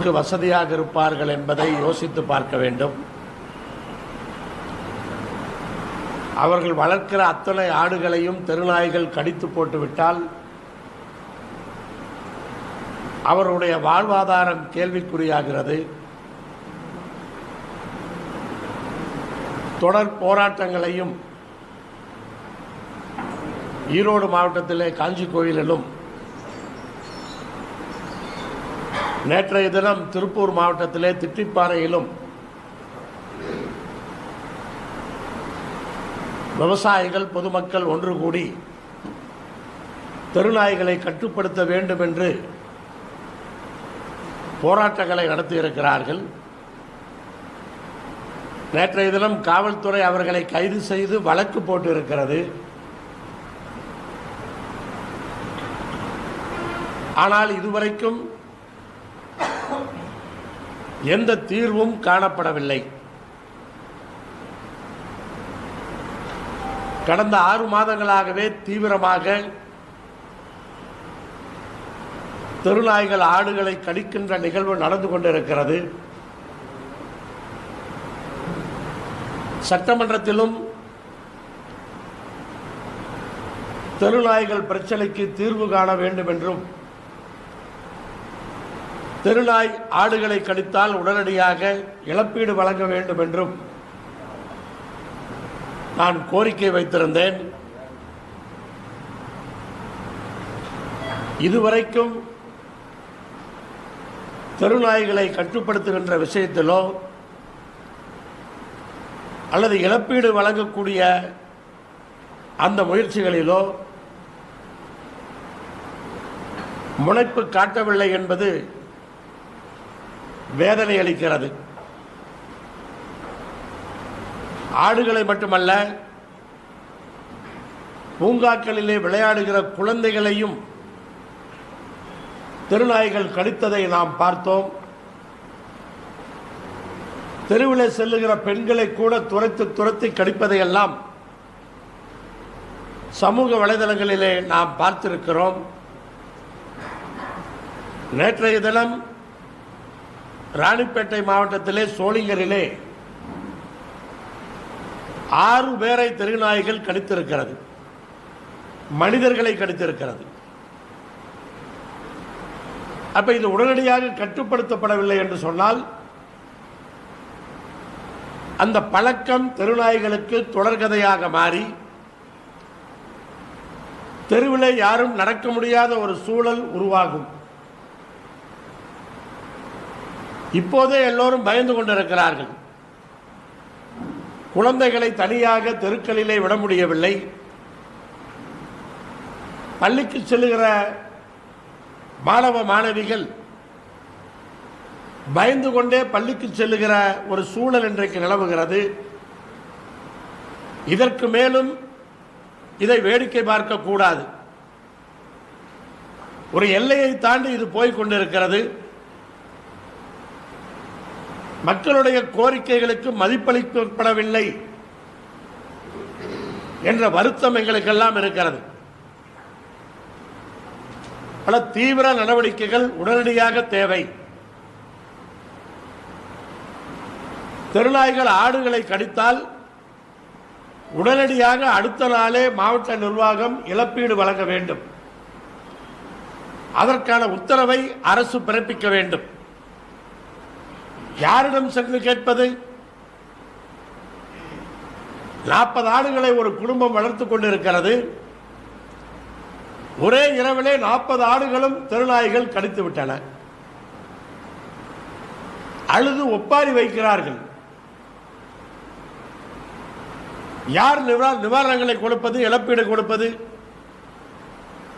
நமக்கு வசதியாக இருப்பார்கள் என்பதை யோசித்து பார்க்க வேண்டும். அவர்கள் வளர்க்கிற அத்தனை ஆடுகளையும் தெருநாய்கள் கடித்து போட்டுவிட்டால் அவருடைய வாழ்வாதாரம் கேள்விக்குறியாகிறது. தொடர் போராட்டங்களையும் ஈரோடு மாவட்டத்திலே காஞ்சி கோயிலிலும் நேற்றைய தினம் திருப்பூர் மாவட்டத்திலே திட்டிப்பாறையிலும் விவசாயிகள் பொதுமக்கள் ஒன்று கூடி தெருநாய்களை கட்டுப்படுத்த வேண்டும் என்று போராட்டங்களை நடத்தியிருக்கிறார்கள். நேற்றைய தினம் காவல்துறை அவர்களை கைது செய்து வழக்கு போட்டு இருக்கிறது ஆனால் இதுவரைக்கும் எந்த தீர்வும் காணப்படவில்லை. கடந்த ஆறு மாதங்களாகவே தீவிரமாக தெருநாய்கள் ஆடுகளை கடிக்கின்ற நிகழ்வு நடந்து கொண்டிருக்கிறது. சட்டமன்றத்திலும் தெருநாய்கள் பிரச்சனைக்கு தீர்வு காண வேண்டும் என்றும் தெருநாய் ஆடுகளை கடித்தால் உடனடியாக இழப்பீடு வழங்க வேண்டும் என்றும் நான் கோரிக்கை வைத்திருந்தேன். இதுவரைக்கும் தெருநாய்களை கட்டுப்படுத்துகின்ற விஷயத்திலோ அல்லது இழப்பீடு வழங்கக்கூடிய அந்த முயற்சிகளிலோ முனைப்பு காட்டவில்லை என்பது வேதனை அளிக்கிறது. ஆடுகளை மட்டுமல்ல பூங்காக்களிலே விளையாடுகிற குழந்தைகளையும் தெருநாய்கள் கடித்ததை நாம் பார்த்தோம். தெருவில் செல்லுகிற பெண்களை கூட துரைத்து துரத்தி கடிப்பதையெல்லாம் சமூக வலைதளங்களிலே நாம் பார்த்திருக்கிறோம். நேற்றைய தினம் ராணிப்பேட்டை மாவட்டத்திலே சோளிங்கரிலே ஆறு பேரை தெருநாய்கள் கடித்திருக்கிறது. மனிதர்களை கடித்திருக்கிறது. அப்ப இது உடனடியாக கட்டுப்படுத்தப்படவில்லை என்று சொன்னால் அந்த பழக்கம் தெருநாய்களுக்கு தொடர்கதையாக மாறி தெருவில் யாரும் நடக்க முடியாத ஒரு சூழல் உருவாகும். இப்போதே எல்லோரும் பயந்து கொண்டிருக்கிறார்கள். குழந்தைகளை தனியாக தெருக்களிலே விட முடியவில்லை. பள்ளிக்கு செல்லுகிற மாணவ மாணவிகள் பயந்து கொண்டே பள்ளிக்கு செல்லுகிற ஒரு சூழல் இன்றைக்கு நிலவுகிறது. இதற்கு மேலும் இதை வேடிக்கை பார்க்கக்கூடாது ஒரு எல்லையை தாண்டி இது போய்கொண்டிருக்கிறது கொண்டிருக்கிறது. மக்களுடைய கோரிக்கைகளுக்கு மதிப்பளிக்கப்படவில்லை என்ற வருத்தம் எங்களுக்கெல்லாம் இருக்கிறது. பல தீவிர நடவடிக்கைகள் உடனடியாக தேவை. தெருநாய்கள் ஆடுகளை கடித்தால் உடனடியாக அடுத்த நாளே மாவட்ட நிர்வாகம் இழப்பீடு வழங்க வேண்டும். அதற்கான உத்தரவை அரசு பிறப்பிக்க வேண்டும். யாரிடம் சென்று கேட்பது? நாற்பது ஆடுகளை ஒரு குடும்பம் வளர்த்துக் கொண்டிருக்கிறது. ஒரே இரவிலே நாற்பது ஆடுகளும் தெருநாய்கள் கடித்து விட்டன. அழுது ஒப்பாரி வைக்கிறார்கள். யார் நிவாரணங்களை கொடுப்பது இழப்பீடு கொடுப்பது?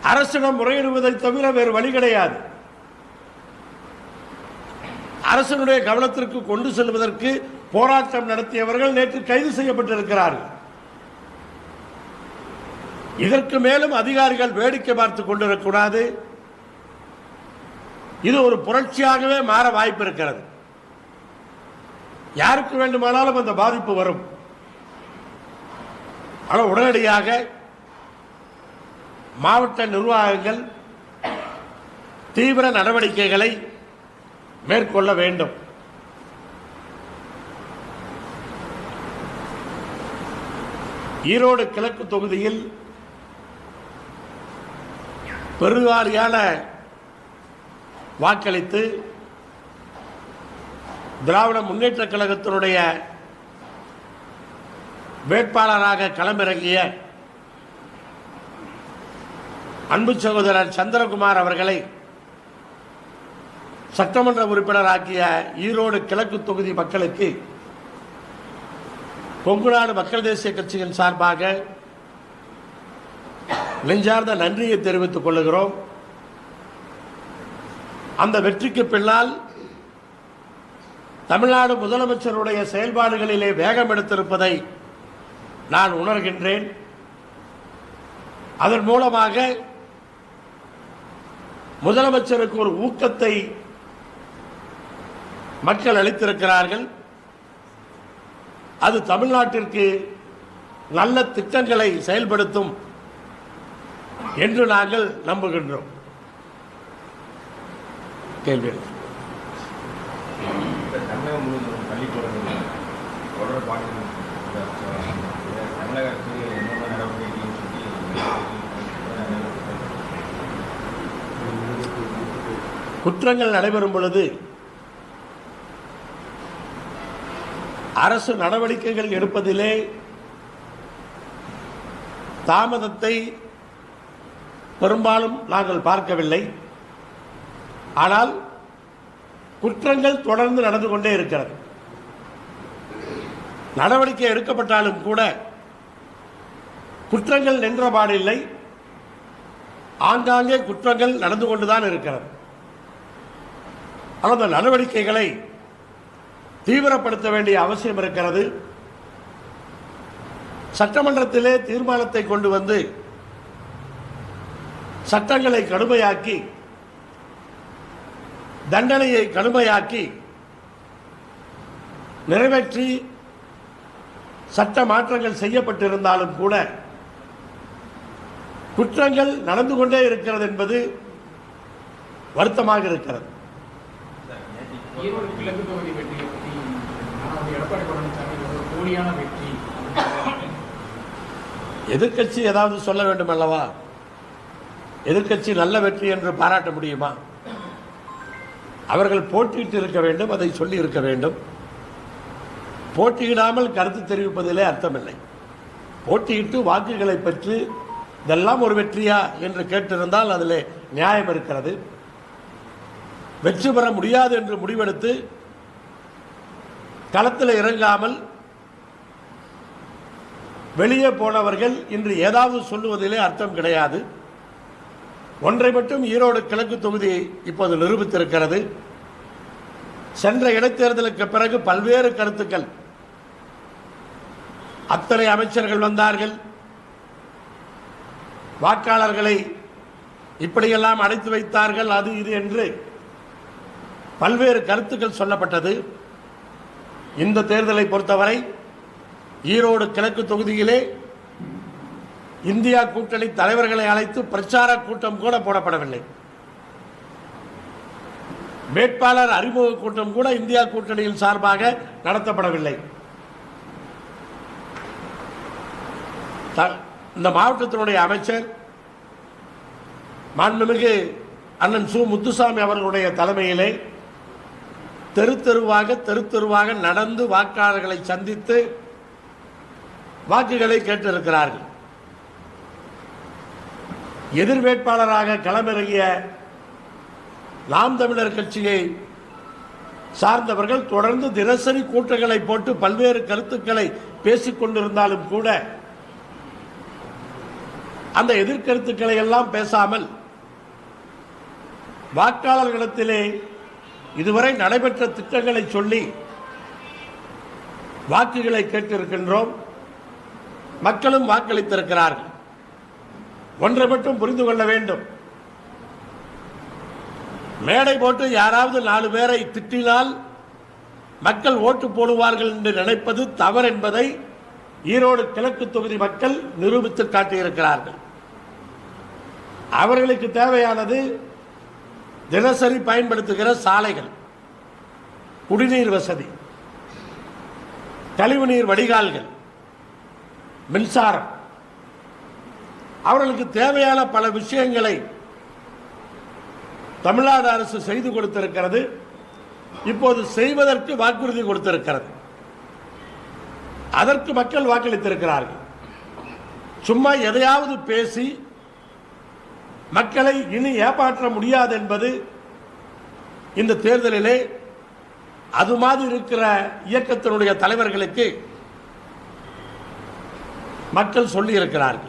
அரசிடம் முறையிடுவதை தவிர வேறு வழி கிடையாது. அரசனுடைய கவனத்திற்கு கொண்டு செல்வதற்கு போராட்டம் நடத்தியவர்கள் நேற்று கைது செய்யப்பட்டிருக்கிறார்கள். இதற்கு மேலும் அதிகாரிகள் வேடிக்கை பார்த்துக் கொண்டிருக்கக்கூடாது இது ஒரு புரட்சியாகவே மாற வாய்ப்பு இருக்கிறது. யாருக்கு வேண்டுமானாலும் அந்த பாதிப்பு வரும். ஆனால் உடனடியாக மாவட்ட நிர்வாகங்கள் தீவிர நடவடிக்கைகளை மேற்கொள்ள வேண்டும். ஈரோடு கிழக்கு தொகுதியில் பெருவாரியான வாக்களித்து திராவிட முன்னேற்ற கழகத்தினுடைய வேட்பாளராக களமிறங்கிய அன்பு சகோதரர் சந்திரகுமார் அவர்களை சட்டமன்ற உறுப்பினராக்கிய ஈரோடு கிழக்கு தொகுதி மக்களுக்கு கொங்குநாடு மக்கள் தேசிய கட்சியின் சார்பாக நெஞ்சார்ந்த நன்றியை தெரிவித்துக் கொள்ளுகிறோம். அந்த வெற்றிக்கு பின்னால் தமிழ்நாடு முதலமைச்சருடைய செயல்பாடுகளிலே வேகம் எடுத்திருப்பதை நான் உணர்கின்றேன். அதன் மூலமாக முதலமைச்சருக்கு ஒரு ஊக்கத்தை மக்கள் அளித்திருக்கிறார்கள் அது தமிழ்நாட்டிற்கு நல்ல திட்டங்களை செயல்படுத்தும் என்று நாங்கள் நம்புகின்றோம் கேள்வி குற்றங்கள் நடைபெறும் பொழுது அரசு நடவடிக்கைகள் எடுப்பதிலே தாமதத்தை பெரும்பாலும் நாங்கள் பார்க்கவில்லை. ஆனால் குற்றங்கள் தொடர்ந்து நடந்து கொண்டே இருக்கிறது. நடவடிக்கை எடுக்கப்பட்டாலும் கூட குற்றங்கள் நின்றபாடில்லை ஆங்காங்கே குற்றங்கள் நடந்து கொண்டுதான் இருக்கிறது. அந்த நடவடிக்கைகளை தீவிரப்படுத்த வேண்டிய அவசியம் இருக்கிறது. சட்டமன்றத்திலே தீர்மானத்தை கொண்டு வந்து சட்டங்களை கடுமையாக்கி தண்டனையை கடுமையாக்கி நிறைவேற்றி சட்ட மாற்றங்கள் செய்யப்பட்டிருந்தாலும் கூட குற்றங்கள் நடந்து கொண்டே இருக்கிறது என்பது வருத்தமாக இருக்கிறது ஈரோடு கிழக்கு தொகுதி வெற்றியை பற்றி அதாவது எடப்பாடி பழனிசாமி ஒரு போலியான வெற்றி. எதிர்க்கட்சி ஏதாவது சொல்ல வேண்டும் அல்லவா எதிர்க்கட்சி நல்ல வெற்றி என்று பாராட்ட முடியுமா? அவர்கள் போட்டியிட்டு இருக்க வேண்டும் அதை சொல்லி இருக்க வேண்டும். போட்டியிடாமல் கருத்து தெரிவிப்பதிலே அர்த்தமில்லை. போட்டியிட்டு வாக்குகளை பெற்று இதெல்லாம் ஒரு வெற்றியா என்று கேட்டிருந்தால் அதில் நியாயம் இருக்கிறது. வெற்றி பெற முடியாது என்று முடிவெடுத்து களத்தில் இறங்காமல் வெளியே போனவர்கள் இன்று ஏதாவது சொல்லுவதிலே அர்த்தம் கிடையாது. ஒன்றை மட்டும் ஈரோடு கிழக்கு தொகுதி இப்போது நிரூபித்திருக்கிறது. சென்ற இடைத்தேர்தலுக்கு பிறகு பல்வேறு கருத்துக்கள். அத்தனை அமைச்சர்கள் வந்தார்கள். வாக்காளர்களை இப்படியெல்லாம் அடைத்து வைத்தார்கள் அது இது என்று பல்வேறு கருத்துக்கள் சொல்லப்பட்டது. இந்த தேர்தலை பொறுத்தவரை ஈரோடு கிழக்கு தொகுதியிலே இந்தியா கூட்டணி தலைவர்களை அழைத்து பிரச்சார கூட்டம் கூட போடப்படவில்லை. வேட்பாளர் அறிமுக கூட்டம் கூட இந்தியா கூட்டணியின் சார்பாக நடத்தப்படவில்லை. த- இந்த மாவட்டத்தினுடைய அமைச்சர் மாண்புமிகு அண்ணன் சு முத்துசாமி அவர்களுடைய தலைமையிலே தெரு தெருவாக தெரு தெருவாக நடந்து வாக்காளர்களை சந்தித்து வாக்குகளை கேட்டிருக்கிறார்கள். எதிர் வேட்பாளராக களமிறங்கிய நாம் தமிழர் கட்சியை சார்ந்தவர்கள் தொடர்ந்து தினசரி கூட்டங்களை போட்டு பல்வேறு கருத்துக்களை பேசிக் கொண்டிருந்தாலும் கூட அந்த எதிர்கருத்துக்களை எல்லாம் பேசாமல் வாக்காளர்களிடத்திலே இதுவரை நடைபெற்ற திட்டங்களை சொல்லி வாக்குகளை கேட்டிருக்கின்றோம். மக்களும் வாக்களித்திருக்கிறார்கள். ஒன்றை மட்டும் புரிந்து கொள்ள வேண்டும். மேடை போட்டு யாராவது நாலு பேரை திட்டினால் மக்கள் ஓட்டு போடுவார்கள் என்று நினைப்பது தவறு என்பதை ஈரோடு கிழக்கு தொகுதி மக்கள் நிரூபித்து காட்டியிருக்கிறார்கள். அவர்களுக்கு தேவையானது தினசரி பயன்படுத்துகிற சாலைகள் குடிநீர் வசதி கழிவுநீர் வடிகால்கள் மின்சாரம். அவர்களுக்கு தேவையான பல விஷயங்களை தமிழ்நாடு அரசு செய்து கொடுத்திருக்கிறது. இப்போது செய்வதற்கு வாக்குறுதி கொடுத்திருக்கிறது. அதற்கு மக்கள் வாக்களித்திருக்கிறார்கள். சும்மா எதையாவது பேசி மக்களை இனி ஏமாற்ற முடியாது என்பது இந்த தேர்தலிலே அது மாதிரி இருக்கிற இயக்கத்தினுடைய தலைவர்களுக்கு மக்கள் சொல்லி இருக்கிறார்கள்.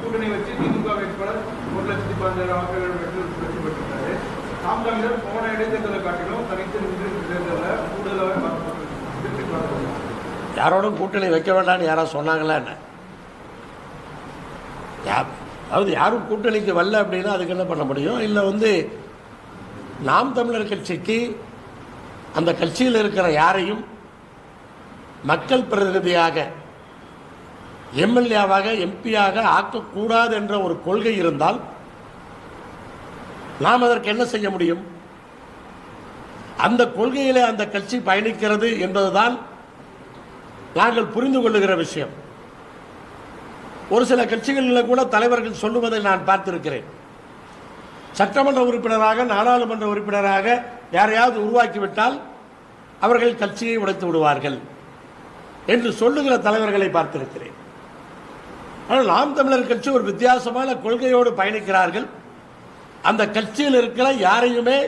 கூட்டணி வச்சு திமுக வேட்பாளர் ஒரு லட்சத்தி பதினேழு வாக்குகள் வெற்றி போன இடைத்தேர்தலை காட்டிலும் தனித்து நின்று தேர்தலில் யாரோடும் கூட்டணி வைக்க வேண்டாம்னு யாராவது சொன்னாங்களா என்ன? யா- அதாவது யாரும் கூட்டணிக்கு வரல அப்படின்னா அதுக்கு என்ன பண்ண முடியும்? இல்லை வந்து நாம் தமிழர் கட்சிக்கு அந்த கட்சியில் இருக்கிற யாரையும் மக்கள் பிரதிநிதியாக எம்எல்ஏவாக எம்பியாக ஆக்கக்கூடாது என்ற ஒரு கொள்கை இருந்தால் நாம் அதற்கு என்ன செய்ய முடியும்? அந்த கொள்கையிலே அந்த கட்சி பயணிக்கிறது என்பதுதான் நாங்கள் புரிந்து கொள்ளுகிற விஷயம். ஒரு சில கட்சிகளில் கூட தலைவர்கள் சொல்லுவதை நான் பார்த்திருக்கிறேன். சட்டமன்ற உறுப்பினராக நாடாளுமன்ற உறுப்பினராக யாரையாவது உருவாக்கிவிட்டால் அவர்கள் கட்சியை உடைத்து விடுவார்கள் என்று சொல்லுகிற தலைவர்களை பார்த்திருக்கிறேன். ஆனால் நாம் தமிழர் கட்சி ஒரு வித்தியாசமான கொள்கையோடு பயணிக்கிறார்கள். அந்த கட்சியில் இருக்கிற யாரையுமே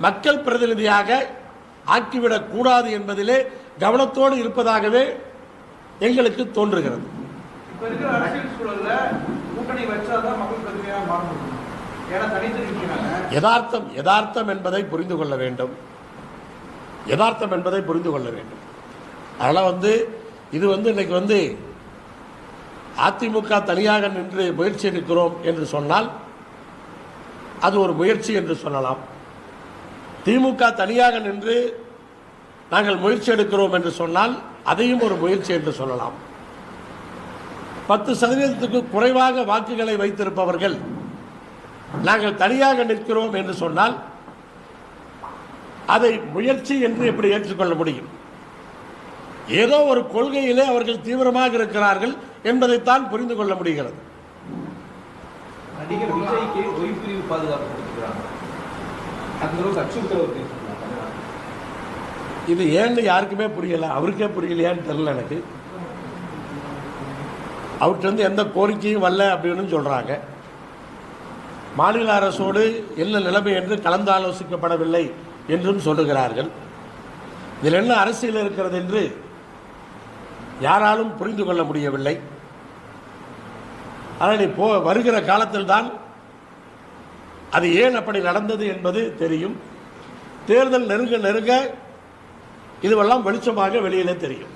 மக்கள் பிரதிநிதியாக ஆக்கிவிடக் கூடாது என்பதிலே கவனத்தோடு இருப்பதாகவே எங்களுக்கு தோன்றுகிறது. யதார்த்தம் யதார்த்தம் என்பதை புரிந்து கொள்ள வேண்டும். யதார்த்தம் என்பதை புரிந்து கொள்ள வேண்டும். அதனால் வந்து இது வந்து இன்னைக்கு வந்து அதிமுக தனியாக நின்று முயற்சி எடுக்கிறோம் என்று சொன்னால் அது ஒரு முயற்சி என்று சொல்லலாம். திமுக தனியாக நின்று நாங்கள் முயற்சி எடுக்கிறோம் என்று சொன்னால் அதையும் ஒரு முயற்சி என்று சொல்லலாம். பத்து சதவீதத்துக்கு குறைவாக வாக்குகளை வைத்திருப்பவர்கள் நாங்கள் தனியாக நிற்கிறோம் என்று சொன்னால் அதை முயற்சி என்று எப்படி ஏற்றுக்கொள்ள முடியும்? ஏதோ ஒரு கொள்கையிலே அவர்கள் தீவிரமாக இருக்கிறார்கள் என்பதைத்தான் புரிந்து கொள்ள முடிகிறது. நடிகர் விஜய்க்கு ஒய்பிரிவு பாதுகாப்பு கொடுத்துருக்காங்க அந்த அளவுக்கு அச்சுறுத்தல் ஒரு இது ஏன்னு யாருக்குமே புரியலை அவருக்கே புரியலையான்னு தெரில எனக்கு. அவர்கிட்ட எந்த கோரிக்கையும் வரல அப்படின்னு சொல்கிறாங்க மாநில அரசோடு என்ன நிலைமை என்று கலந்து ஆலோசிக்கப்படவில்லை என்றும் சொல்லுகிறார்கள். இதில் என்ன அரசியல் இருக்கிறது என்று யாராலும் புரிந்து கொள்ள முடியவில்லை. ஆனால் நீ போ வருகிற காலத்தில் தான் அது ஏன் அப்படி நடந்தது என்பது தெரியும். தேர்தல் நெருங்க நெருங்க இதுவெல்லாம் வெளிச்சமாக வெளியிலே தெரியும்.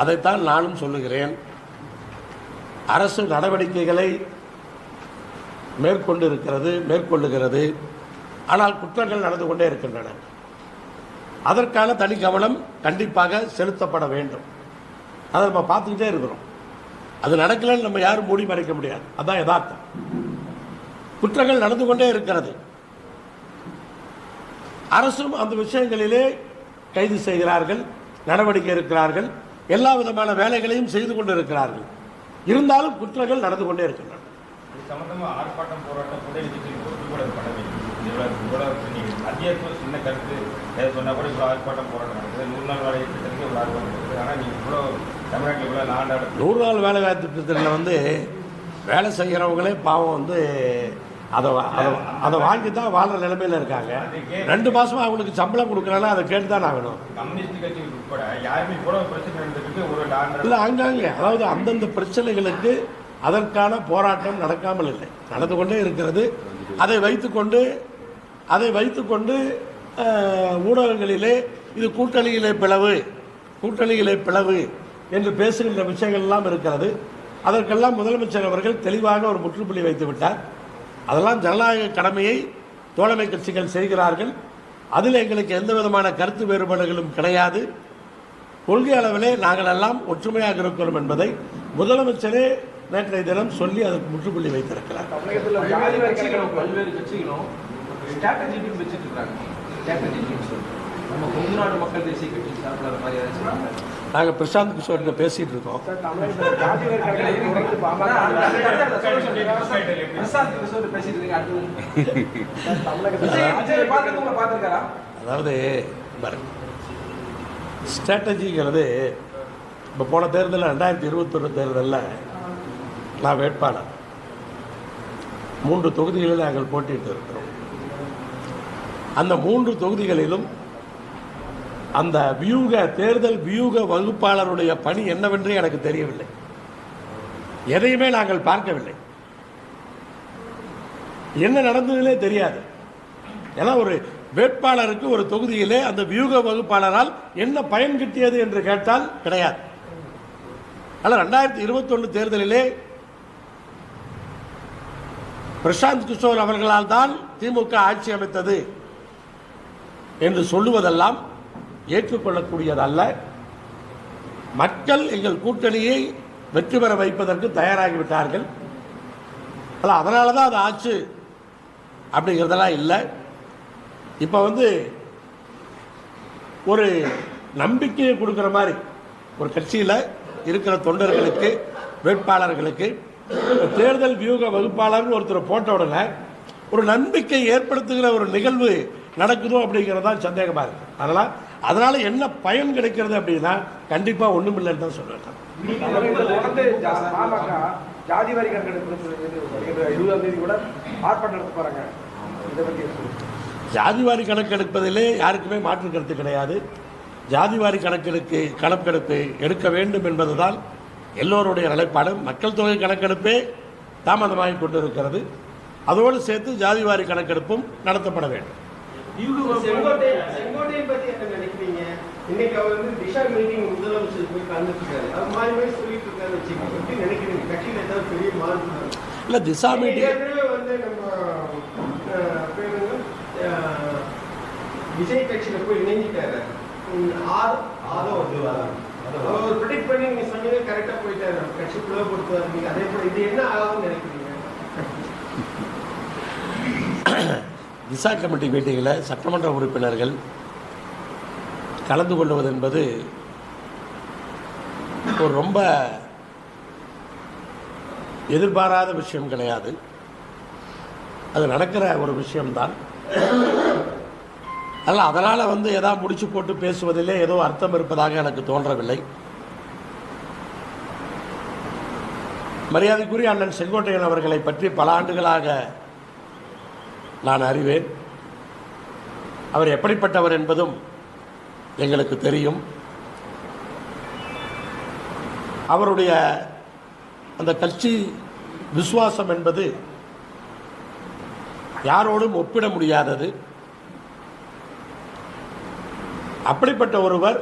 அதைத்தான் நானும் சொல்லுகிறேன். அரசு நடவடிக்கைகளை மேற்கொண்டு இருக்கிறது மேற்கொள்ளுகிறது. ஆனால் குற்றங்கள் நடந்து கொண்டே இருக்கின்றன. அதற்கான தனி கவனம் கண்டிப்பாக செலுத்தப்பட வேண்டும். அதை நம்ம பார்த்துக்கிட்டே இருக்கிறோம். அது நடக்கலைன்னு நம்ம யாரும் மூடி மறைக்க முடியாது. அதான் யதார்த்தம். குற்றங்கள் நடந்து கொண்டே இருக்கிறது. அரசும் அந்த விஷயங்களிலே கைது செய்கிறார்கள் நடவடிக்கை இருக்கிறார்கள் எல்லா விதமான வேலைகளையும் செய்து கொண்டு இருக்கிறார்கள் இருந்தாலும் குற்றங்கள் நடந்து கொண்டே இருக்கின்றன. சம்பந்தமாக ஆர்ப்பாட்டம் போராட்டம் கூட்டணி கட்சியில் ஒத்துக்கொள்ளப்பட வேண்டும். இவ்வளோ இவ்வளோ நீங்கள் மத்திய அரசு சின்ன கருத்து. எதை சொன்னால் கூட இவ்வளோ ஆர்ப்பாட்டம் போராட்டம் நடக்குது. நூறு நாள் வேலை திட்டத்துக்கு இவ்வளோ ஆர்ப்பாட்டம் நடக்குது. ஆனால் நீங்கள் இவ்வளோ தமிழ்நாட்டில் இவ்வளோ நாடு நூறு நாள் வேலை வாய்ப்பு திட்டத்தில் வந்து வேலை செய்கிறவங்களே பாவம் வந்து அதை அதை அதை வாங்கி தான் வாழ்கிற நிலைமையில் இருக்காங்க. ரெண்டு மாதமாக அவங்களுக்கு சம்பளம் கொடுக்குறாங்கன்னா அதை கேட்டு தான் ஆகணும். கம்யூனிஸ்ட் கட்சிகள் உட்பட யாருமே கூட பிரச்சனை ஒரு லாண்ட் இல்லை அங்கங்கே அதாவது அந்தந்த பிரச்சனைகளுக்கு அதற்கான போராட்டம் நடக்காமல் இல்லை. நடந்து கொண்டே இருக்கிறது. அதை வைத்துக்கொண்டு அதை வைத்துக்கொண்டு ஊடகங்களிலே இது கூட்டணியிலே பிளவு கூட்டணியிலே பிளவு என்று பேசுகின்ற விஷயங்கள்லாம் இருக்கிறது. அதற்கெல்லாம் முதலமைச்சர் அவர்கள் தெளிவாக ஒரு முற்றுப்புள்ளி வைத்து விட்டார். அதெல்லாம் ஜனநாயக கடமையை தோழமை கட்சிகள் செய்கிறார்கள். அதில் எங்களுக்கு எந்த விதமான கருத்து வேறுபாடுகளும் கிடையாது. கொள்கை அளவிலே நாங்கள் எல்லாம் ஒற்றுமையாக இருக்கிறோம் என்பதை முதலமைச்சரே நேற்றைய தினம் சொல்லி அதற்கு முற்றுப்புள்ளி வைத்திருக்கிறார். பல்வேறு கட்சிகளும் ஸ்ட்ராட்டஜி டீம் வச்சுட்டு இருக்காங்க. ஸ்ட்ராட்டஜி டீம் சொல்லி. நம்ம கொங்கு நாடு மக்கள் தேசிய கட்சி சார்பில் அந்த மாதிரி ஏதாச்சும் நாங்கள் பிரசாந்த் கிஷோர்கிட்ட பேசிகிட்டு இருக்கோம். அதாவது பாருங்க. ஸ்ட்ராட்டஜிங்கிறது இப்போ போன தேர்தலில் ரெண்டாயிரத்தி இருபத்தொன்று தேர்தலில் நான் வேட்பாளர். மூன்று தொகுதிகளில் நாங்கள் போட்டியிட்டு இருக்கிறோம். அந்த மூன்று தொகுதிகளிலும் அந்த வியூக தேர்தல் வியூக வகுப்பாளருடைய பணி என்னவென்று எனக்கு தெரியவில்லை. எதையுமே நாங்கள் பார்க்கவில்லை. என்ன நடந்ததுலே தெரியாது. ஏன்னா ஒரு வேட்பாளருக்கு ஒரு தொகுதியிலே அந்த வியூக வகுப்பாளரால் என்ன பயன் கிட்டியது என்று கேட்டால் கிடையாது. ஆனால் ரெண்டாயிரத்தி இருபத்தொன்று தேர்தலிலே பிரசாந்த் கிஷோர் அவர்களால் தான் திமுக ஆட்சி அமைத்தது என்று சொல்லுவதெல்லாம் ஏற்றுக்கொள்ளக்கூடியதல்ல. மக்கள் எங்கள் கூட்டணியை வெற்றி பெற வைப்பதற்கு தயாராகிவிட்டார்கள். ஆனால் அதனால தான் அது ஆச்சு அப்படிங்கிறதெல்லாம் இல்லை. இப்போ வந்து ஒரு நம்பிக்கையை கொடுக்குற மாதிரி ஒரு கட்சியில் இருக்கிற தொண்டர்களுக்கு வேட்பாளர்களுக்கு தேர்தல் வியூக வகுப்பாளர்னு ஒருத்தர் போட்ட உடனே ஒரு நம்பிக்கை ஏற்படுத்துகிற ஒரு நிகழ்வு நடக்குதோ அப்படிங்கிறது தான் சந்தேகமாக இருக்கு. அதனால் அதனால் என்ன பயன் கிடைக்கிறது அப்படின்னா கண்டிப்பாக ஒன்றும் இல்லைன்னு தான் சொல்லுவேன் ஜாதி வாரி கணக்கெடுப்பதிலே யாருக்குமே மாற்று கருத்து கிடையாது. ஜாதிவாரி கணக்கெடுக்கு கணக்கெடுப்பு எடுக்க வேண்டும் என்பதுதான் எல்லோருடைய நிலைப்பாடு மக்கள் தொகை கணக்கெடுப்பே தாமதமாகி கொண்டிருக்கிறது. அதோடு சேர்த்து ஜாதிவாரி கணக்கெடுப்பும் நடத்தப்பட வேண்டும். இல்லை திசா மீட்டிங் விஜய் கட்சியில போய் இணைஞ்சிட்டாரு. ஆதோ வந்து அவர் ப்ரிடிக்ட் பண்ணி நீங்க சொன்னீங்க கரெக்டா போயிட்டாரு. அதே போல இது என்ன ஆகும்னு நினைக்கிறீங்க? திசா கமிட்டி மீட்டிங்கில் சட்டமன்ற உறுப்பினர்கள் கலந்து கொள்வது என்பது ஒரு ரொம்ப எதிர்பாராத விஷயம் கிடையாது. அது நடக்கிற ஒரு விஷயம்தான். அல்ல அதனால் வந்து எதாவது முடிச்சு போட்டு பேசுவதிலே ஏதோ அர்த்தம் இருப்பதாக எனக்கு தோன்றவில்லை. மரியாதைக்குரிய அண்ணன் செங்கோட்டையன் அவர்களை பற்றி பல ஆண்டுகளாக நான் அறிவேன். அவர் எப்படிப்பட்டவர் என்பதும் எங்களுக்கு தெரியும். அவருடைய அந்த கட்சி விசுவாசம் என்பது யாரோடும் ஒப்பிட முடியாதது. அப்படிப்பட்ட ஒருவர்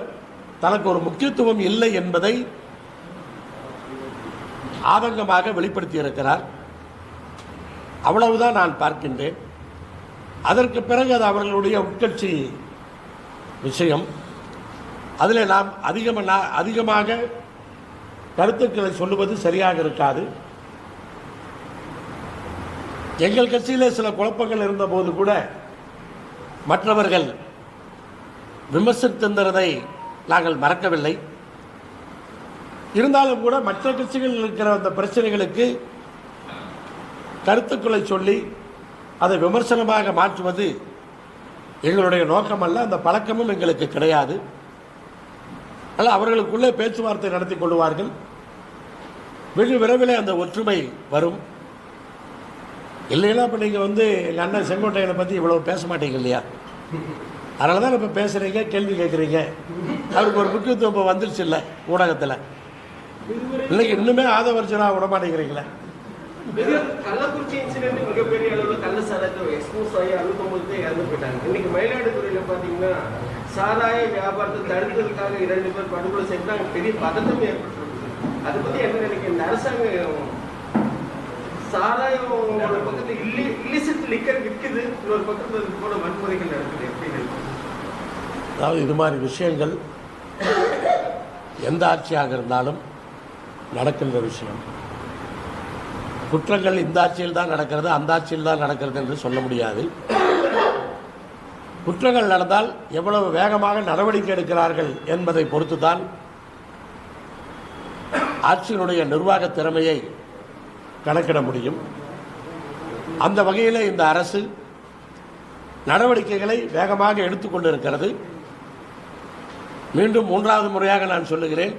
தனக்கு ஒரு முக்கியத்துவம் இல்லை என்பதை ஆதங்கமாக வெளிப்படுத்தியிருக்கிறார் அவ்வளவுதான் நான் பார்க்கின்றேன். அதற்கு பிறகு அது அவர்களுடைய உட்கட்சி விஷயம். அதில் நாம் அதிகமாக அதிகமாக கருத்துக்களை சொல்லுவது சரியாக இருக்காது. எங்கள் கட்சியில் சில குழப்பங்கள் இருந்தபோது கூட மற்றவர்கள் விமர்சித்திருந்ததை நாங்கள் மறக்கவில்லை. இருந்தாலும் கூட மற்ற கட்சிகளில் இருக்கிற அந்த பிரச்சனைகளுக்கு கருத்துக்களை சொல்லி அதை விமர்சனமாக மாற்றுவது எங்களுடைய நோக்கம் அல்ல அந்த பழக்கமும் எங்களுக்கு கிடையாது. அல்ல அவர்களுக்குள்ளே பேச்சுவார்த்தை நடத்தி கொள்வார்கள். வெகு விரைவில் அந்த ஒற்றுமை வரும். இல்லைன்னா இப்போ நீங்கள் வந்து எங்கள் அண்ணன் செங்கோட்டையனை பற்றி இவ்வளோ பேச மாட்டீங்க இல்லையா? அதனால தான் இப்போ பேசுகிறீங்க கேள்வி கேட்குறீங்க அவருக்கு ஒரு முக்கியத்துவம் இப்போ வந்துருச்சு இல்லை ஊடகத்தில். இன்னைக்கு இன்னுமே ஆதவர்ஜனாக விட மாட்டேங்கிறீங்களே. மிக கள்ளக்குறிச்சி இன்சிடென்ட் மிகப்பெரிய அளவில் கள்ள சாராயத்தை எக்ஸ்போஸ் ஆகி அறுபத்தொம்பது பேர் இறந்து போயிட்டாங்க. இன்னைக்கு மயிலாடுதுறையில் பார்த்தீங்கன்னா சாராய வியாபாரத்தை தடுக்கிறதுக்காக இரண்டு பேர் படுகொலை செய்தாங்க பெரிய பதட்டம் ஏற்பட்டிருக்கு. அதை பற்றி என்ன நினைக்கிறீங்க? இந்த அரசாங்கம் சாராயம் ஒரு பக்கத்துல இல்லி இல்லிசிட் லிக்கர் விற்குது இன்னொரு போல வன்முறைகள் நடக்குது. எப்படி அதாவது இது மாதிரி விஷயங்கள் எந்த ஆட்சியாக இருந்தாலும் நடக்கின்ற விஷயம். குற்றங்கள் இந்த ஆட்சியில் தான் நடக்கிறது அந்த ஆட்சியில் தான் நடக்கிறது என்று சொல்ல முடியாது. குற்றங்கள் நடந்தால் எவ்வளவு வேகமாக நடவடிக்கை எடுக்கிறார்கள் என்பதை பொறுத்து தான் ஆட்சியினுடைய நிர்வாக திறமையை கணக்கிட முடியும். அந்த வகையில் இந்த அரசு நடவடிக்கைகளை வேகமாக எடுத்துக்கொண்டிருக்கிறது மீண்டும் மூன்றாவது முறையாக நான் சொல்லுகிறேன்.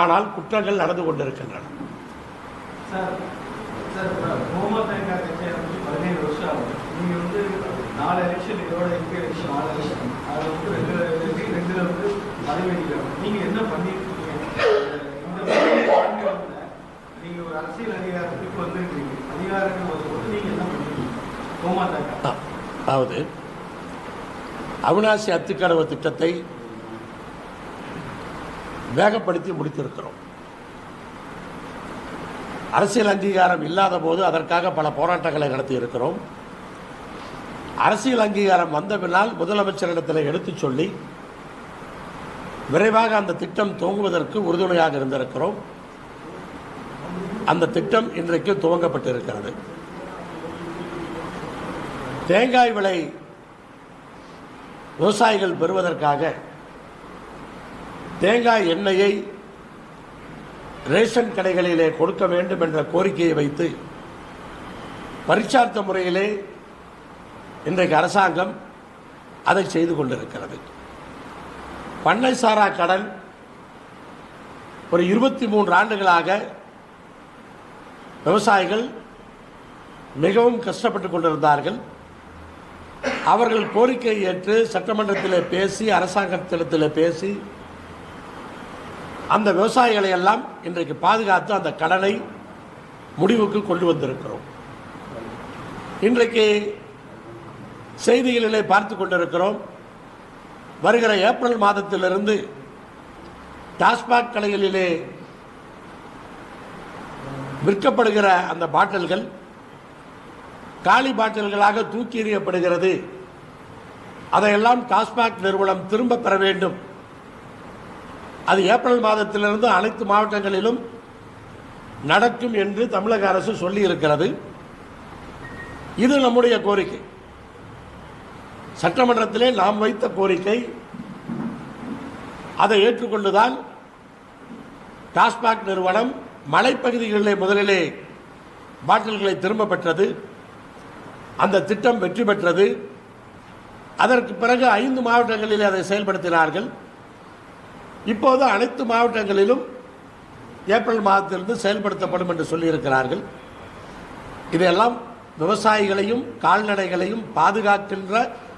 ஆனால் குற்றங்கள் நடந்து கொண்டிருக்கின்றன. நீங்கள் என்ன பண்ணி நீங்கள் ஒரு அரசியல் அதாவது அவினாசி அத்திக்கடவு திட்டத்தை வேகப்படுத்தி முடித்திருக்கிறோம். அரசியல் அங்கீகாரம் இல்லாத போது அதற்காக பல போராட்டங்களை நடத்தி இருக்கிறோம் அரசியல் அங்கீகாரம் வந்த பின்னால் முதலமைச்சரிடத்தில் எடுத்துச் சொல்லி விரைவாக அந்த திட்டம் தோங்குவதற்கு உறுதுணையாக இருந்திருக்கிறோம். அந்த திட்டம் இன்றைக்கு துவங்கப்பட்டிருக்கிறது. தேங்காய் விலை விவசாயிகள் பெறுவதற்காக தேங்காய் எண்ணெயை ரேஷன் கடைகளிலே கொடுக்க வேண்டும் என்ற கோரிக்கையை வைத்து பரீட்சார்த்த முறையிலே இன்றைக்கு அரசாங்கம் அதை செய்து கொண்டிருக்கிறது. பண்ணை சாரா கடன் ஒரு இருபத்தி மூன்று ஆண்டுகளாக விவசாயிகள் மிகவும் கஷ்டப்பட்டு கொண்டிருந்தார்கள். அவர்கள் கோரிக்கை ஏற்று சட்டமன்றத்தில் பேசி அரசாங்கத்திடத்தில் பேசி அந்த விவசாயிகளை எல்லாம் இன்றைக்கு பாதுகாத்து அந்த கடனை முடிவுக்கு கொண்டு வந்திருக்கிறோம். இன்றைக்கு செய்திகளிலே பார்த்து கொண்டிருக்கிறோம். வருகிற ஏப்ரல் மாதத்திலிருந்து டாஸ்மாக் கடைகளிலே விற்கப்படுகிற அந்த பாட்டில்கள் காலி பாட்டில்களாக தூக்கி எறியப்படுகிறது. அதையெல்லாம் டாஸ்மாக் நிறுவனம் திரும்ப பெற வேண்டும். அது ஏப்ரல் மாதத்திலிருந்து அனைத்து மாவட்டங்களிலும் நடக்கும் என்று தமிழக அரசு சொல்லியிருக்கிறது. இது நம்முடைய கோரிக்கை. சட்டமன்றத்திலே நாம் வைத்த கோரிக்கை. அதை ஏற்றுக்கொண்டுதான் டாஸ்மாக் நிறுவனம் மலைப்பகுதிகளிலே முதலிலே பாட்டில்களை திரும்ப பெற்றது. அந்த திட்டம் வெற்றி பெற்றது. அதற்கு பிறகு ஐந்து மாவட்டங்களில் அதை செயல்படுத்தினார்கள். இப்போது அனைத்து மாவட்டங்களிலும் ஏப்ரல் மாதத்திலிருந்து செயல்படுத்தப்படும் என்று சொல்லியிருக்கிறார்கள். இதையெல்லாம் விவசாயிகளையும் கால்நடைகளையும் பாதுகாக்கின்ற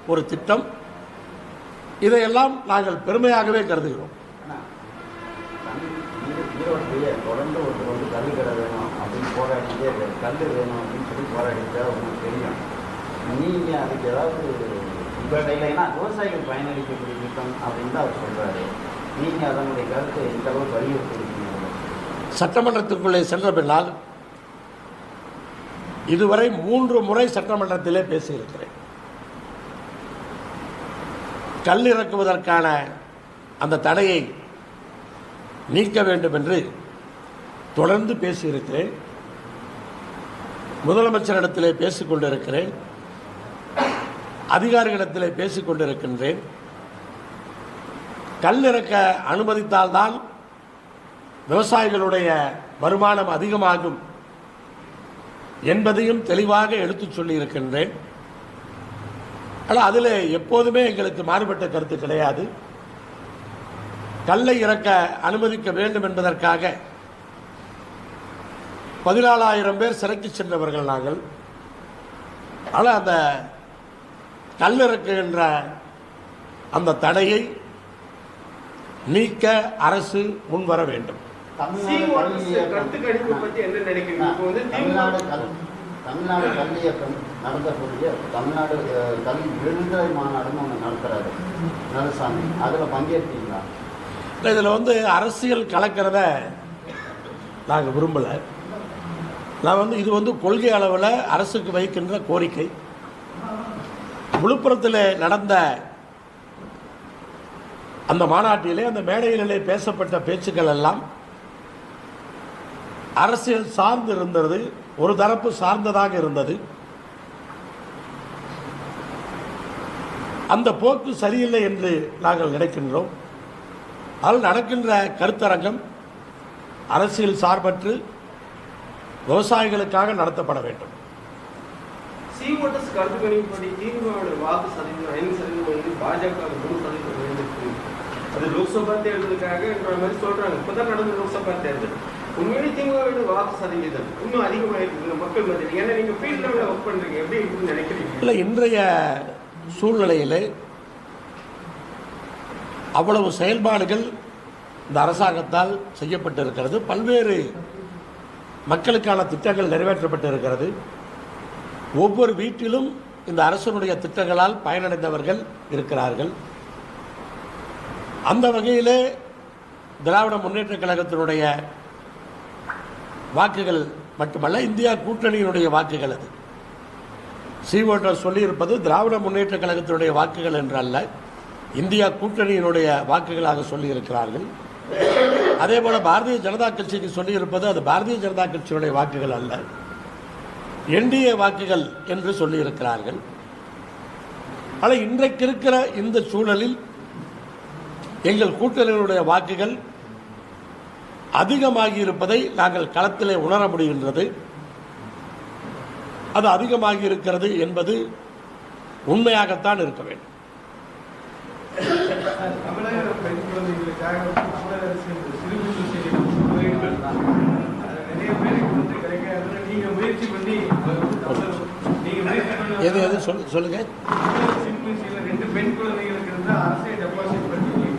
ஒரு திட்டம். இதையெல்லாம் நாங்கள் பெருமையாகவே கருதுகிறோம். ஈரோட்டிலேயே தொடர்ந்து ஒருத்தர் வந்து கல்லுக்கடை வேணும் அப்படின்னு போராடிட்டே இருக்காரு. கல் வேணும் அப்படின்னு சொல்லி போராடிட்டா உங்களுக்கு தெரியும். நீங்கள் அதுக்கு ஏதாவது உங்கள் ஏன்னா விவசாயிகள் பயனளிக்கக்கூடிய திட்டம் அப்படின்னு அவர் சொல்கிறாரு நீங்கள் அதனுடைய கருத்தை எந்த அளவுக்கு வலியுறுத்திருக்கீங்க? சட்டமன்றத்திற்குள்ளே சென்ற பின்னால் இதுவரை மூன்று முறை சட்டமன்றத்திலே பேசியிருக்கிறேன். கல் இறக்குவதற்கான அந்த தடையை நீக்க வேண்டும் என்று தொடர்ந்து பேசியிருக்கிறேன். முதலமைச்சரிடத்திலே பேசிக்கொண்டிருக்கிறேன். அதிகாரிகளிடத்திலே பேசிக்கொண்டிருக்கின்றேன். கல்லிறக்க கல் இறக்க அனுமதித்தால்தான் விவசாயிகளுடைய வருமானம் அதிகமாகும் என்பதையும் தெளிவாக எடுத்துச் சொல்லியிருக்கின்றேன். ஆனால் அதில் எப்போதுமே எங்களுக்கு மாறுபட்ட கருத்து கிடையாது. கல்லை இறக்க அனுமதிக்க வேண்டும் என்பதற்காக பதினாலாயிரம் பேர் சிறைக்கு சென்றவர்கள் நாங்கள். ஆனால் அந்த கல் இறக்குகின்ற அந்த தடையை நீக்க அரசு முன்வர வேண்டும். தமிழ்நாடு கல்வி சீமான் கருத்து கணிப்பு பத்தி என்ன நினைக்கிறீங்க? இப்போ வந்து தமிழ்நாடு திமுக கல் தமிழ்நாடு கல்வி இயக்கம் நடத்தக்கூடிய தமிழ்நாடு கல்வி விடுதலை மாநாடுன்னு ஒன்று நடத்துறாரு. நலசாமி அதில் பங்கேற்றீங்களா இதில் வந்து அரசியல் கலக்கிறத நாங்கள் விரும்பலை. நான் வந்து இது வந்து கொள்கை அளவில் அரசுக்கு வைக்கின்ற கோரிக்கை. விழுப்புரத்தில் நடந்த அந்த மாநாட்டிலே அந்த மேடைகளிலே பேசப்பட்ட பேச்சுக்கள் எல்லாம் அரசியல் சார்ந்து இருந்தது ஒரு தரப்பு சார்ந்ததாக இருந்தது. அந்த போக்கு சரியில்லை என்று நாங்கள் நினைக்கின்றோம். அதில் நடக்கின்ற கருத்தரங்கம் அரசியல் சார்பற்று விவசாயிகளுக்காக நடத்தப்பட வேண்டும். அது லோக்சபா தேர்தலுக்காக மாதிரி சொல்றாங்க. இப்பதான் நடந்த லோக்சபா தேர்தல். உண்மையிலே திமுகவோட வாக்கு சதவீதம் இன்னும் அதிகமாயிருக்கு மக்கள் மத்தியில். ஏன்னா நீங்க ஃபீல்ட் லெவலில் ஒர்க் பண்றீங்க. எப்படி நினைக்கிறீங்க? இல்லை இன்றைய சூழ்நிலையிலே அவ்வளவு செயல்பாடுகள் இந்த அரசாங்கத்தால் செய்யப்பட்டிருக்கிறது. பல்வேறு மக்களுக்கான திட்டங்கள் நிறைவேற்றப்பட்டு இருக்கிறது ஒவ்வொரு வீட்டிலும் இந்த அரசனுடைய திட்டங்களால் பயனடைந்தவர்கள் இருக்கிறார்கள். அந்த வகையிலே திராவிட முன்னேற்ற கழகத்தினுடைய வாக்குகள் மட்டுமல்ல இந்தியா கூட்டணியினுடைய வாக்குகள் அது. சி ஓட்டர் சொல்லியிருப்பது திராவிட முன்னேற்ற கழகத்தினுடைய வாக்குகள் என்றல்ல. இந்தியா கூட்டணியினுடைய வாக்குகளாக சொல்லியிருக்கிறார்கள். அதே போல பாரதிய ஜனதா கட்சிக்கு சொல்லியிருப்பது அது பாரதிய ஜனதா கட்சியுடைய வாக்குகள் அல்ல. என்டிஏ வாக்குகள் என்று சொல்லியிருக்கிறார்கள். ஆனால் இன்றைக்கு இருக்கிற இந்த சூழலில் எங்கள் கூட்டணியினுடைய வாக்குகள் அதிகமாகி இருப்பதை நாங்கள் களத்திலே உணர முடிகின்றது. அது அதிகமாகி இருக்கிறது என்பது உண்மையாகத்தான் இருக்க வேண்டும். தமிழக பெண் குழந்தைகளுக்காக தமிழக அரசு சிறுகுறு செய்யும் முதலீடுகள் தான். அது நிறைய பேருக்கு வந்து கிடைக்காது நீங்க முயற்சி பண்ணி நீங்க முயற்சி பண்ணி எது எது? சொல் சொல்லுங்க. சிறுகுறு செய்யல ரெண்டு பெண் குழந்தைகளுக்கு இருந்தா அரசே டெபாசிட் பண்ணி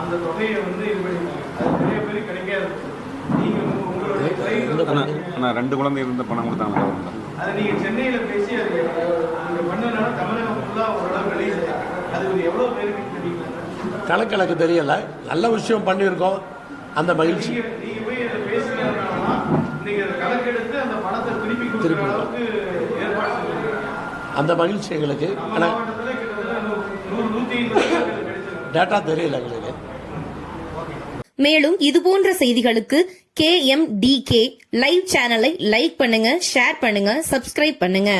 அந்த தொகையை வந்து இது பண்ணிருக்காங்க அது நிறைய பேருக்கு கிடைக்காது நீங்க ஆனால் ரெண்டு குழந்தை இருந்த பணம் கொடுத்தாங்க அதை நீங்க சென்னையில பேசி அது அங்க பண்ணனால தமிழகம் ஃபுல்லா ஓரளவு வெளியே அது ஒரு எவ்வளவு பேருக்கு கணக்கு எனக்கு தெரியல. நல்ல விஷயம் பண்ணியிருக்கோம். அந்த மகிழ்ச்சி. அந்த திருப்பி மகிழ்ச்சி எங்களுக்கு. டேட்டா தெரியல எங்களுக்கு. மேலும் இதுபோன்ற செய்திகளுக்கு K M D K live சேனலை லைக் பண்ணுங்க ஷேர் பண்ணுங்க சப்ஸ்கிரைப் பண்ணுங்க.